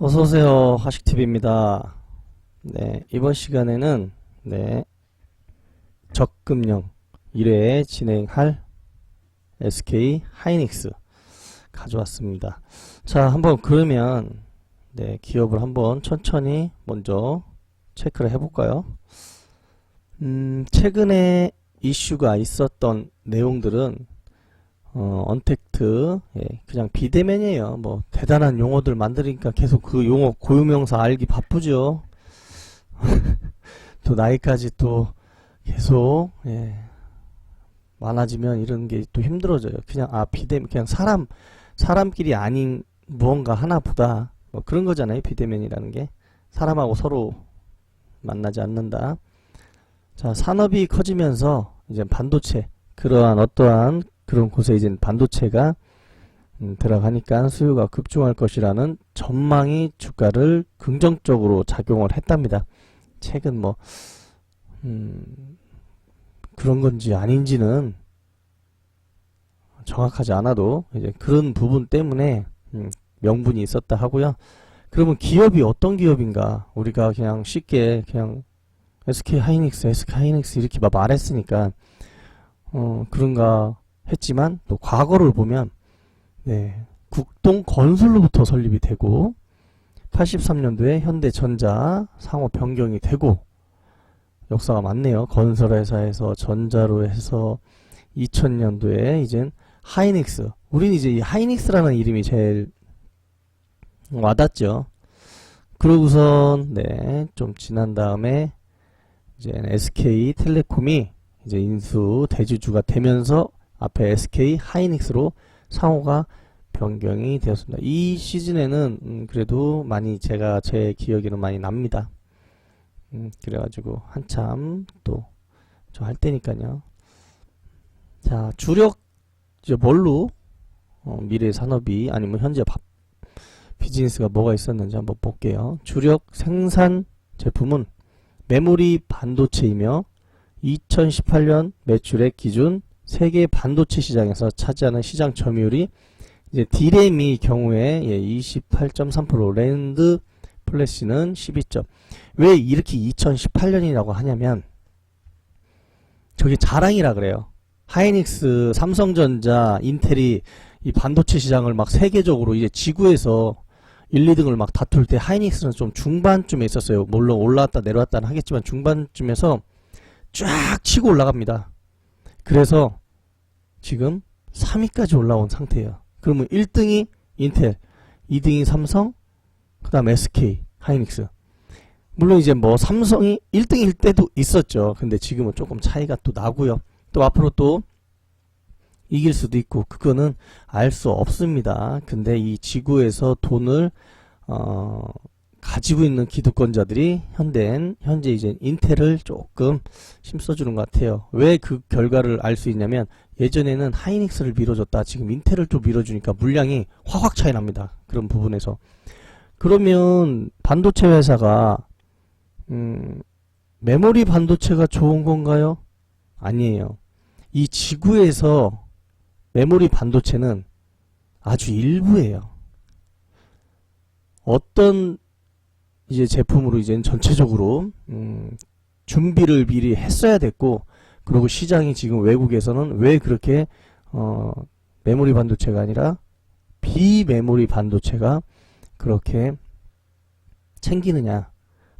어서오세요. 하식TV입니다. 네, 이번 시간에는, 네, 적금형 1회 진행할 SK 하이닉스 가져왔습니다. 자, 한번 그러면, 네, 기업을 한번 천천히 먼저 체크를 해볼까요? 음, 최근에 이슈가 있었던 내용들은 어, 언택트, 예, 그냥 비대면이에요. 뭐, 대단한 용어들 만드니까 계속 그 용어 고유명사 알기 바쁘죠. 또 나이까지 또 계속, 예, 많아지면 이런 게 또 힘들어져요. 그냥, 아, 비대면, 그냥 사람, 사람끼리 아닌 무언가 하나 보다, 뭐 그런 거잖아요. 비대면이라는 게. 사람하고 서로 만나지 않는다. 자, 산업이 커지면서, 이제 반도체, 그러한 어떠한 그런 곳에 이제 반도체가 음, 들어가니까 수요가 급증할 것이라는 전망이 주가를 긍정적으로 작용을 했답니다. 최근 뭐 음, 그런 건지 아닌지는 정확하지 않아도 이제 그런 부분 때문에 음, 명분이 있었다 하고요. 그러면 기업이 어떤 기업인가? 우리가 그냥 쉽게 그냥 SK 하이닉스, SK 하이닉스 이렇게 막 말했으니까 어, 그런가 했지만 또 과거를 보면 네, 국동 건설로부터 설립이 되고 83년도에 현대전자 상호 변경이 되고 역사가 많네요. 건설회사에서 전자로 해서 2000년도에 이젠 하이닉스. 우린 이제 이 하이닉스라는 이름이 제일 와닿죠. 그러고선 네, 좀 지난 다음에 이제 SK 텔레콤이 이제 인수 대주주가 되면서 앞에 SK 하이닉스로 상호가 변경이 되었습니다. 이 시즌에는 음, 그래도 많이 제가 제 기억에는 많이 납니다. 음, 그래가지고 한참 또 저할 때니까요. 자 주력 이제 뭘로 어, 미래 산업이 아니면 현재 밥, 비즈니스가 뭐가 있었는지 한번 볼게요. 주력 생산 제품은 메모리 반도체이며 2018년 매출액 기준 세계 반도체 시장에서 차지하는 시장 점유율이 이제 디램이 경우에 예, 28.3% 랜드 플래시는 12점. 왜 이렇게 2018년이라고 하냐면 저게 자랑이라 그래요. 하이닉스, 삼성전자, 인텔이 이 반도체 시장을 막 세계적으로 이제 지구에서 1, 2등을 막 다툴 때 하이닉스는 좀 중반쯤에 있었어요. 물론 올라왔다 내려왔다는 하겠지만 중반쯤에서 쫙 치고 올라갑니다. 그래서 지금 3위까지 올라온 상태예요. 그러면 1등이 인텔, 2등이 삼성, 그 다음 SK, 하이닉스. 물론 이제 뭐 삼성이 1등일 때도 있었죠. 근데 지금은 조금 차이가 또 나고요. 또 앞으로 또 이길 수도 있고 그거는 알 수 없습니다. 근데 이 지구에서 돈을 어 가지고 있는 기득권자들이 현대엔 현재 이제 인텔을 조금 힘써주는 것 같아요. 왜 그 결과를 알 수 있냐면 예전에는 하이닉스를 밀어줬다. 지금 인텔을 좀 밀어주니까 물량이 확확 차이 납니다. 그런 부분에서. 그러면 반도체 회사가 음, 메모리 반도체가 좋은 건가요? 아니에요. 이 지구에서 메모리 반도체는 아주 일부예요. 어떤 이제 제품으로 이제 전체적으로 음, 준비를 미리 했어야 됐고 그리고 시장이 지금 외국에서는 왜 그렇게 어, 메모리 반도체가 아니라 비메모리 반도체가 그렇게 챙기느냐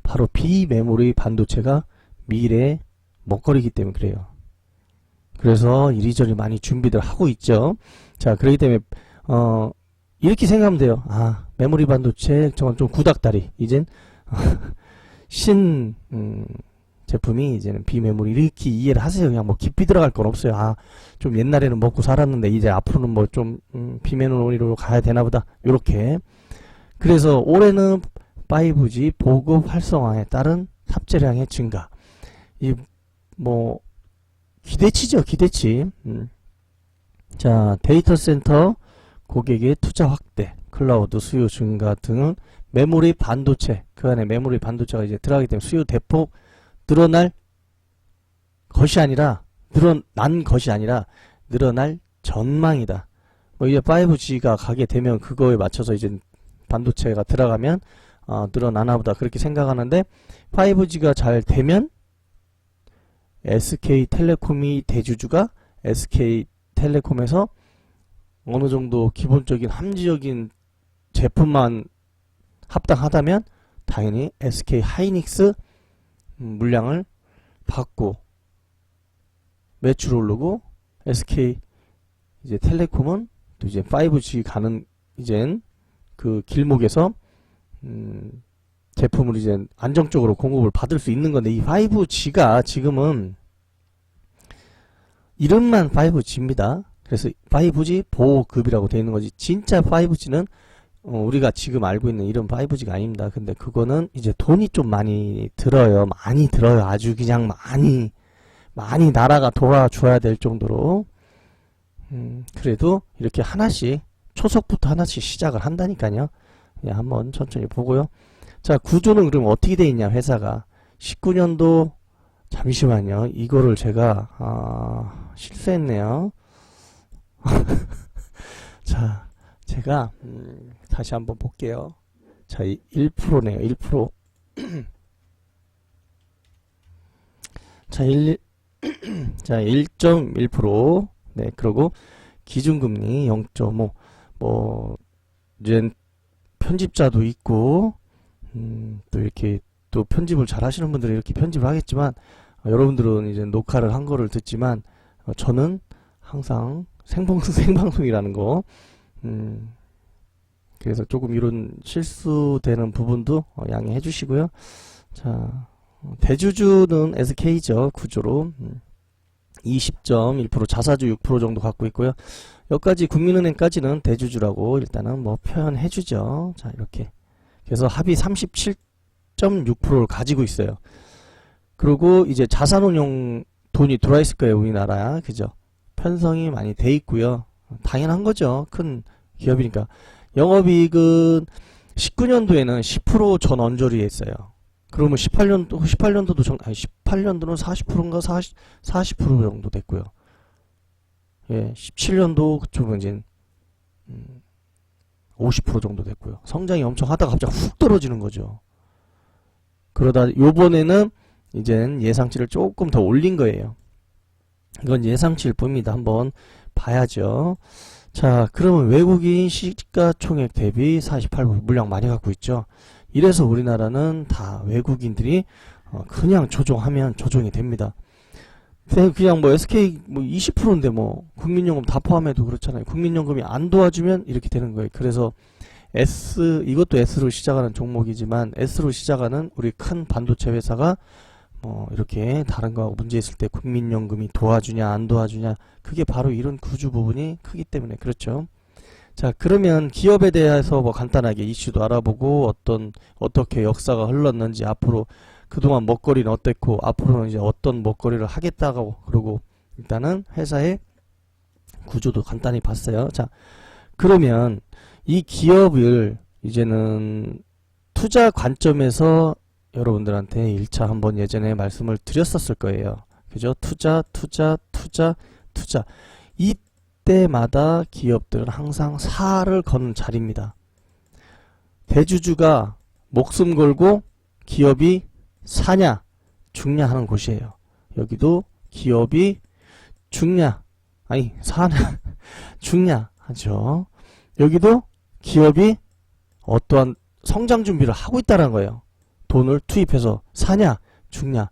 바로 비메모리 반도체가 미래 먹거리이기 때문에 그래요. 그래서 이리저리 많이 준비들 하고 있죠. 자, 그렇기 때문에 어 이렇게 생각하면 돼요. 아, 메모리 반도체 저건 좀 구닥다리. 이젠 신 음, 제품이 이제는 비메모리 이렇게 이해를 하세요. 그냥 뭐 깊이 들어갈 건 없어요. 아, 좀 옛날에는 먹고 살았는데 이제 앞으로는 뭐좀 음, 비메모리로 가야 되나 보다. 요렇게. 그래서 올해는 5G 보급 활성화에 따른 탑재량의 증가. 이 뭐 기대치죠, 기대치. 음. 자, 데이터 센터 고객의 투자 확대, 클라우드 수요 증가 등은 메모리 반도체, 그 안에 메모리 반도체가 이제 들어가기 때문에 수요 대폭 늘어날 것이 아니라, 늘어난 것이 아니라, 늘어날 전망이다. 뭐 이제 5G가 가게 되면 그거에 맞춰서 이제 반도체가 들어가면 어, 늘어나나 보다 그렇게 생각하는데 5G가 잘 되면 SK텔레콤이 대주주가 SK텔레콤에서 어느 정도 기본적인 함지적인 제품만 합당하다면 당연히 SK 하이닉스 음, 물량을 받고 매출 오르고 SK 이제 텔레콤은 또 이제 5G 가는 이젠 그 길목에서 음 제품을 이제 안정적으로 공급을 받을 수 있는 건데 이 5G가 지금은 이름만 5G입니다. 그래서 5G 보호급이라고 되어 있는 거지. 진짜 5G는 어, 우리가 지금 알고 있는 이런 5G가 아닙니다. 근데 그거는 이제 돈이 좀 많이 들어요. 많이 들어요. 아주 그냥 많이 많이 나라가 도와줘야 될 정도로 음, 그래도 이렇게 하나씩 초석부터 하나씩 시작을 한다니까요. 예, 한번 천천히 보고요. 자, 구조는 그럼 어떻게 돼 있냐, 회사가. 19년도, 잠시만요. 이거를 제가, 아, 실수했네요. 자, 제가, 음, 다시 한번 볼게요. 자, 1%네요, 1%. 자, 1, 자, 1.1%. 네, 그리고 기준금리 0.5. 뭐, 이제 편집자도 있고, 음, 또 이렇게 또 편집을 잘 하시는 분들은 이렇게 편집을 하겠지만, 어, 여러분들은 이제 녹화를 한 거를 듣지만, 어, 저는 항상 생방송, 생방송이라는 거, 음, 그래서 조금 이런 실수되는 부분도 어, 양해해 주시고요. 자, 어, 대주주는 SK죠, 구조로. 음, 20.1% 자사주 6% 정도 갖고 있고요. 여기까지 국민은행까지는 대주주라고 일단은 뭐 표현해 주죠. 자, 이렇게. 그래서 합이 37.6%를 가지고 있어요. 그리고 이제 자산운용 돈이 들어와 있을 거예요, 우리나라. 그죠? 편성이 많이 돼 있고요. 당연한 거죠. 큰 기업이니까. 영업이익은 19년도에는 10% 전원저리에 했어요. 그러면 18년도, 18년도도 정, 아니, 18년도는 40%인가 40, 40% 정도 됐고요. 예, 17년도 그쪽은 이제, 음, 50% 정도 됐고요. 성장이 엄청 하다가 갑자기 훅 떨어지는 거죠. 그러다 요번에는 이젠 예상치를 조금 더 올린 거예요. 이건 예상치일 뿐입니다. 한번 봐야죠. 자, 그러면 외국인 시가총액 대비 48% 물량 많이 갖고 있죠. 이래서 우리나라는 다 외국인들이 어, 그냥 조종하면 조종이 됩니다. 그냥- 그냥 뭐 SK 뭐 20%인데 뭐 국민연금 다 포함해도 그렇잖아요. 국민연금이 안 도와주면 이렇게 되는 거예요. 그래서 S 이것도 S로 시작하는 종목이지만 S로 시작하는 우리 큰 반도체 회사가 뭐 이렇게 다른 거하고 문제 있을 때 국민연금이 도와주냐 안 도와주냐 그게 바로 이런 구조 부분이 크기 때문에 그렇죠. 자 그러면 기업에 대해서 뭐 간단하게 이슈도 알아보고 어떤 어떻게 역사가 흘렀는지 앞으로 그동안 먹거리는 어땠고 앞으로는 이제 어떤 먹거리를 하겠다고 그러고 일단은 회사의 구조도 간단히 봤어요. 자 그러면 이 기업을 이제는 투자 관점에서 여러분들한테 1차 한번 예전에 말씀을 드렸었을 거예요. 그죠? 투자, 투자, 투자, 투자. 이때마다 기업들은 항상 살을 거는 자리입니다. 대주주가 목숨 걸고 기업이 사냐, 죽냐 하는 곳이에요. 여기도 기업이 죽냐, 아니, 사냐, 죽냐 하죠. 여기도 기업이 어떠한 성장 준비를 하고 있다는 거예요. 돈을 투입해서 사냐 죽냐.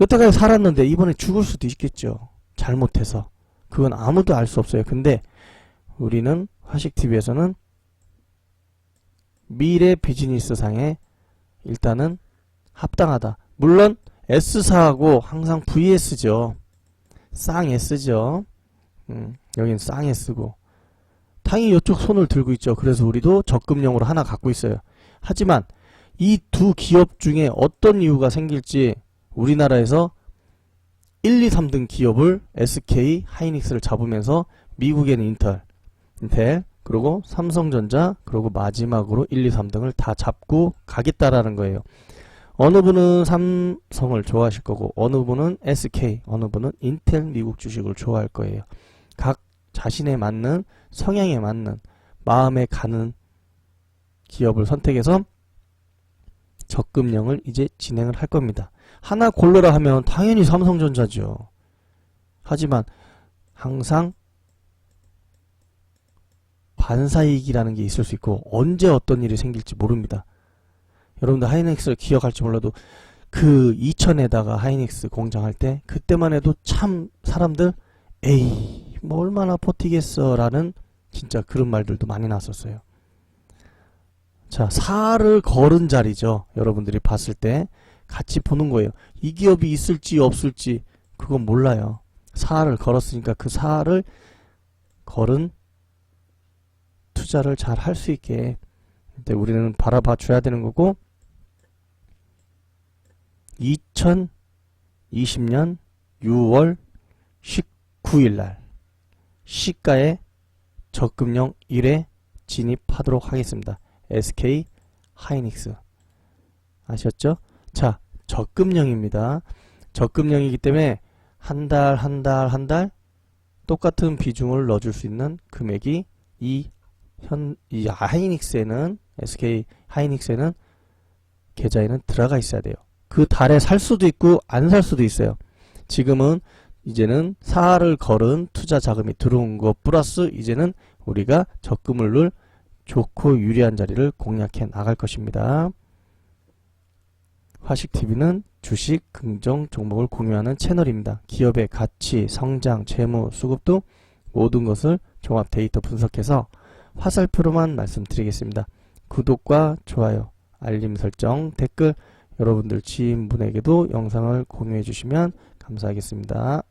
여태까지 살았는데 이번에 죽을 수도 있겠죠. 잘못해서. 그건 아무도 알 수 없어요. 근데 우리는 화식TV에서는 미래 비즈니스 상에 일단은 합당하다. 물론 S사하고 항상 VS죠. 쌍 S죠. 음, 여긴 쌍 S고. 당연히 이쪽 손을 들고 있죠. 그래서 우리도 적금용으로 하나 갖고 있어요. 하지만 이 두 기업 중에 어떤 이유가 생길지 우리나라에서 1, 2, 3등 기업을 SK 하이닉스를 잡으면서 미국에는 인텔, 인텔, 그리고 삼성전자, 그리고 마지막으로 1, 2, 3등을 다 잡고 가겠다라는 거예요. 어느 분은 삼성을 좋아하실 거고, 어느 분은 SK, 어느 분은 인텔 미국 주식을 좋아할 거예요. 각 자신에 맞는 성향에 맞는 마음에 가는 기업을 선택해서 적금령을 이제 진행을 할 겁니다. 하나 골라라 하면 당연히 삼성전자죠. 하지만 항상 반사이익이라는 게 있을 수 있고 언제 어떤 일이 생길지 모릅니다. 여러분들 하이닉스를 기억할지 몰라도 그 2000에다가 하이닉스 공장할 때 그때만 해도 참 사람들 에이 뭐 얼마나 버티겠어 라는 진짜 그런 말들도 많이 났었어요. 자, 사를 걸은 자리죠. 여러분들이 봤을 때 같이 보는 거예요. 이 기업이 있을지 없을지 그건 몰라요. 사를 걸었으니까 그 사를 걸은 투자를 잘 할 수 있게 우리는 바라봐 줘야 되는 거고 2020년 6월 19일 날 시가에 적금령 1회 진입하도록 하겠습니다. SK 하이닉스 아셨죠? 자, 적금령입니다. 적금령이기 때문에 한 달, 한 달, 한 달 똑같은 비중을 넣어줄 수 있는 금액이 이 현, 이 하이닉스에는 SK 하이닉스에는 계좌에는 들어가 있어야 돼요. 그 달에 살 수도 있고 안 살 수도 있어요. 지금은 이제는 사를 걸은 투자 자금이 들어온 것 플러스 이제는 우리가 적금을 넣을 좋고 유리한 자리를 공략해 나갈 것입니다. 화식TV는 주식, 긍정, 종목을 공유하는 채널입니다. 기업의 가치, 성장, 재무, 수급 등 모든 것을 종합 데이터 분석해서 화살표로만 말씀드리겠습니다. 구독과 좋아요, 알림 설정, 댓글 여러분들 지인분에게도 영상을 공유해 주시면 감사하겠습니다.